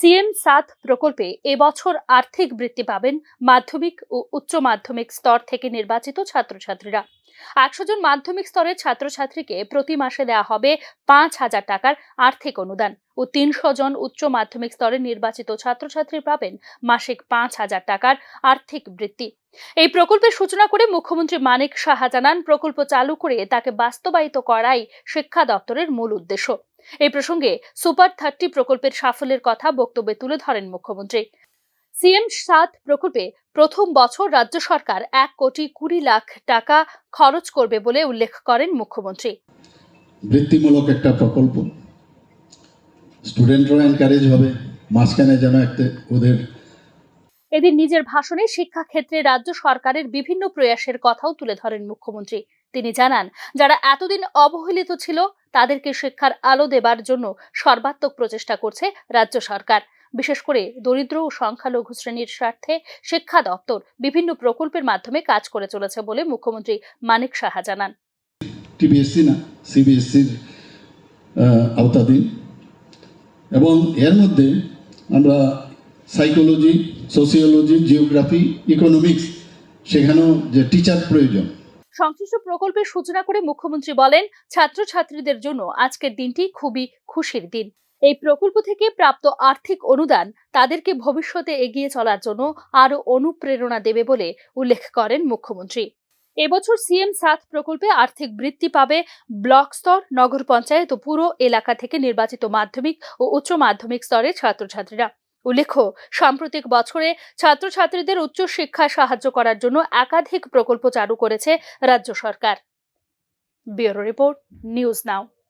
CM সাত প্রকল্পে এবছর আর্থিক বৃত্তি পাবেন মাধ্যমিক ও উচ্চ মাধ্যমিক স্তর থেকে নির্বাচিত ছাত্রছাত্রীরা। একশো জন মাধ্যমিক স্তরের ছাত্রছাত্রীকে প্রতি মাসে দেওয়া হবে পাঁচ হাজার টাকার আর্থিক অনুদান ও তিনশো জন উচ্চ মাধ্যমিক স্তরের নির্বাচিত ছাত্রছাত্রী পাবেন মাসিক পাঁচ হাজার টাকার আর্থিক বৃত্তি এই প্রকল্পের সূচনা করে মুখ্যমন্ত্রী মানিক সাহা জানান, প্রকল্প চালু করে তাকে বাস্তবায়িত করাই শিক্ষা দপ্তরের মূল উদ্দেশ্য। এই প্রসঙ্গে সুপার থার্টি প্রকল্পের সাফল্যের কথা বক্তব্যে তুলে ধরেন মুখ্যমন্ত্রী। সিএম সাত প্রকল্পে প্রথম বছর রাজ্য সরকার এক কোটি কুড়ি লাখ টাকা খরচ করবে বলে উল্লেখ করেন মুখ্যমন্ত্রী। বৃত্তিমূলক একটা প্রকল্প। স্টুডেন্টরাও এনকারেজ হবে মাঝখানে যেন একটা ওদের এদিন নিজের ভাষণে শিক্ষাক্ষেত্রে রাজ্য সরকারের বিভিন্ন প্রয়াসের কথাও তুলে ধরেন মুখ্যমন্ত্রী। তিনি জানান, যারা এতদিন অবহেলিত ছিল, তাদেরকে শিক্ষার আলো দেবার জন্য সর্বাত্মক প্রচেষ্টা করছে রাজ্য সরকার। বিশেষ করে দরিদ্র ও সংখ্যালঘু শ্রেণির স্বার্থে শিক্ষা দপ্তর বিভিন্ন প্রকল্পের মাধ্যমে কাজ করে চলেছে বলে মুখ্যমন্ত্রী মানিক সাহা জানান। টিবিএসসি না, সিবিএসসির আওতাধীন। এবং এর মধ্যে আমরা সাইকোলজি, সোসিওলজি, জিওগ্রাফি, ইকোনমিক্স, সেখানেও যে টিচার প্রয়োজন সংশ্লিষ্ট প্রকল্পের সূচনা করে মুখ্যমন্ত্রী বলেন, ছাত্রছাত্রীদের জন্য আজকের দিনটি খুবই খুশির দিন। এই প্রকল্প থেকে প্রাপ্ত আর্থিক অনুদান তাদেরকে ভবিষ্যতে এগিয়ে চলার জন্য আরও অনুপ্রেরণা দেবে বলে উল্লেখ করেন মুখ্যমন্ত্রী। এবছর সিএম সাত প্রকল্পে আর্থিক বৃত্তি পাবে ব্লক স্তর, নগর পঞ্চায়েত ও পুরো এলাকা থেকে নির্বাচিত মাধ্যমিক ও উচ্চ মাধ্যমিক স্তরের ছাত্রছাত্রীরা। উল্লেখ্য, সাম্প্রতিক বছরে ছাত্রছাত্রীদের উচ্চ শিক্ষায় সাহায্য করার জন্য একাধিক প্রকল্প চালু করেছে রাজ্য সরকার। Bureau report, news now.